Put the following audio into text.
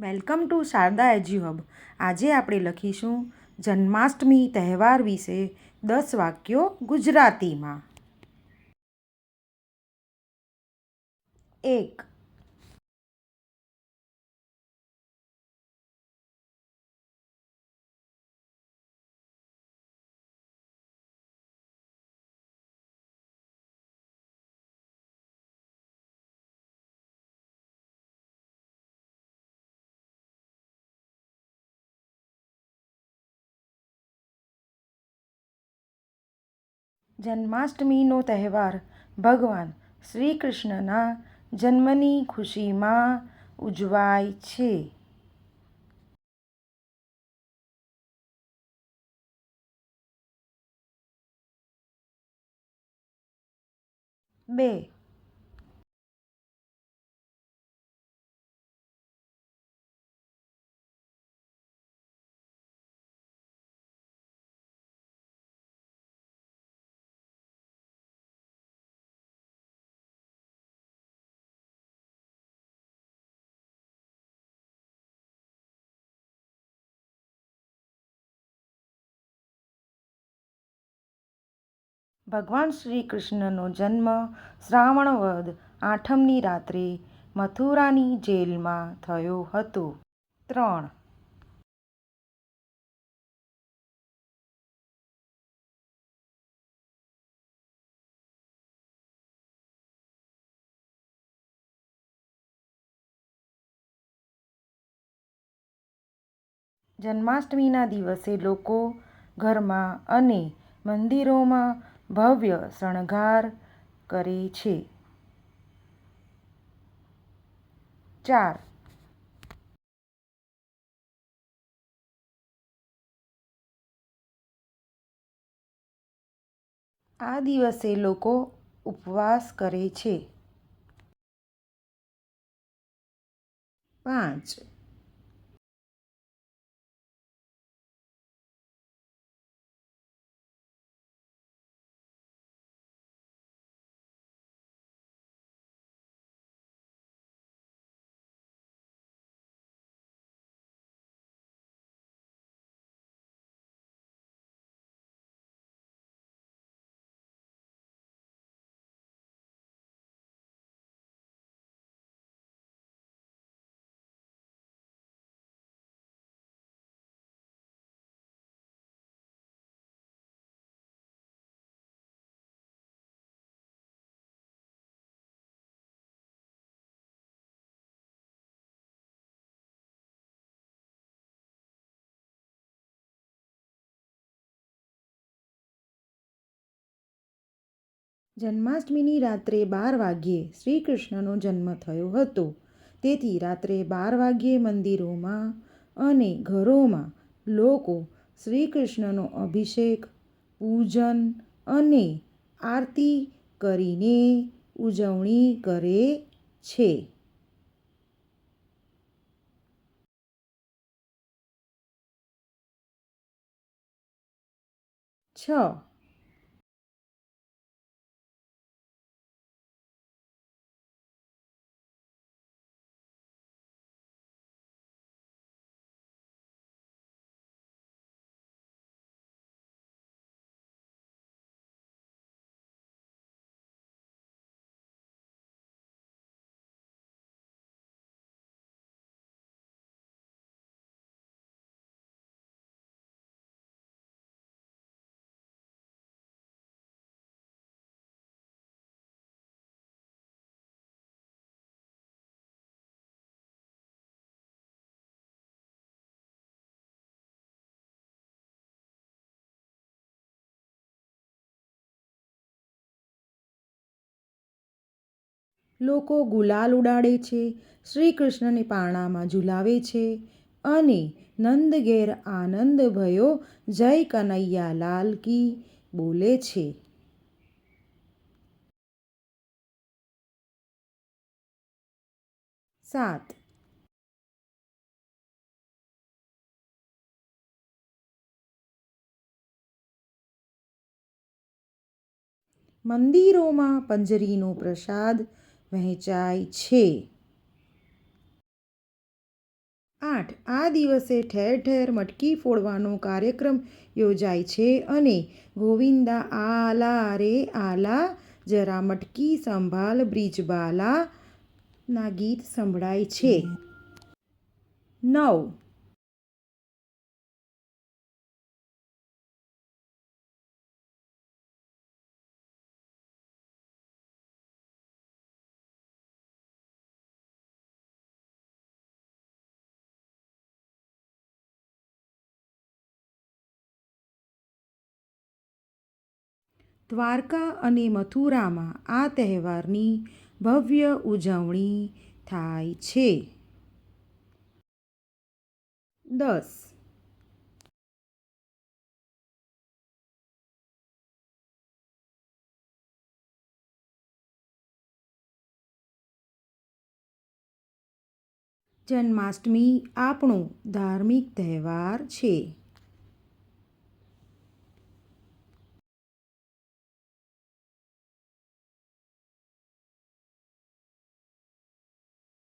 Welcome to Sharda edu hub. આજે આપણે લખીશું જન્માષ્ટમી તહેવાર વિશે દસ વાક્યો ગુજરાતીમાં. એક જન્માષ્ટમીનો તહેવાર. ભગવાન શ્રી કૃષ્ણના જન્મની ખુશીમાં ઉજવાય છે. બે ભગવાન શ્રી કૃષ્ણનો જન્મ શ્રાવણ વદ આઠમની રાત્રે મથુરાની જેલમાં થયો હતો. ત્રણ. જન્માષ્ટમીના દિવસે લોકો ઘરમાં અને મંદિરોમાં ભવ્ય શણગાર કરે છે. ચાર. આ દિવસે લોકો ઉપવાસ કરે છે. પાંચ. જન્માષ્ટમીની રાત્રે બાર વાગ્યે શ્રી કૃષ્ણનો જન્મ થયો હતો. તેથી રાત્રે બાર વાગ્યે મંદિરોમાં અને ઘરોમાં લોકો શ્રી કૃષ્ણનો અભિષેક, પૂજન અને આરતી કરીને ઉજવણી કરે છે. છ લોકો ગુલાલ ઉડાડે છે શ્રી કૃષ્ણને પારણામાં ઝુલાવે છે અને નંદ ઘેર આનંદ ભયો જય કનૈયા લાલ કી બોલે છે. સાત. મંદિરોમાં પંજરીનો પ્રસાદ વહેંચાય છે. આઠ. આ દિવસે ઠેર ઠેર મટકી ફોડવાનો કાર્યક્રમ યોજાય છે અને ગોવિંદા આલા રે આલા, જરા મટકી સંભાળ બ્રિજબાલા ના ગીત સંભળાય છે. નવ. દ્વારકા અને મથુરામાં આ તહેવારની ભવ્ય ઉજવણી થાય છે. દસ. જન્માષ્ટમી આપણો ધાર્મિક તહેવાર છે.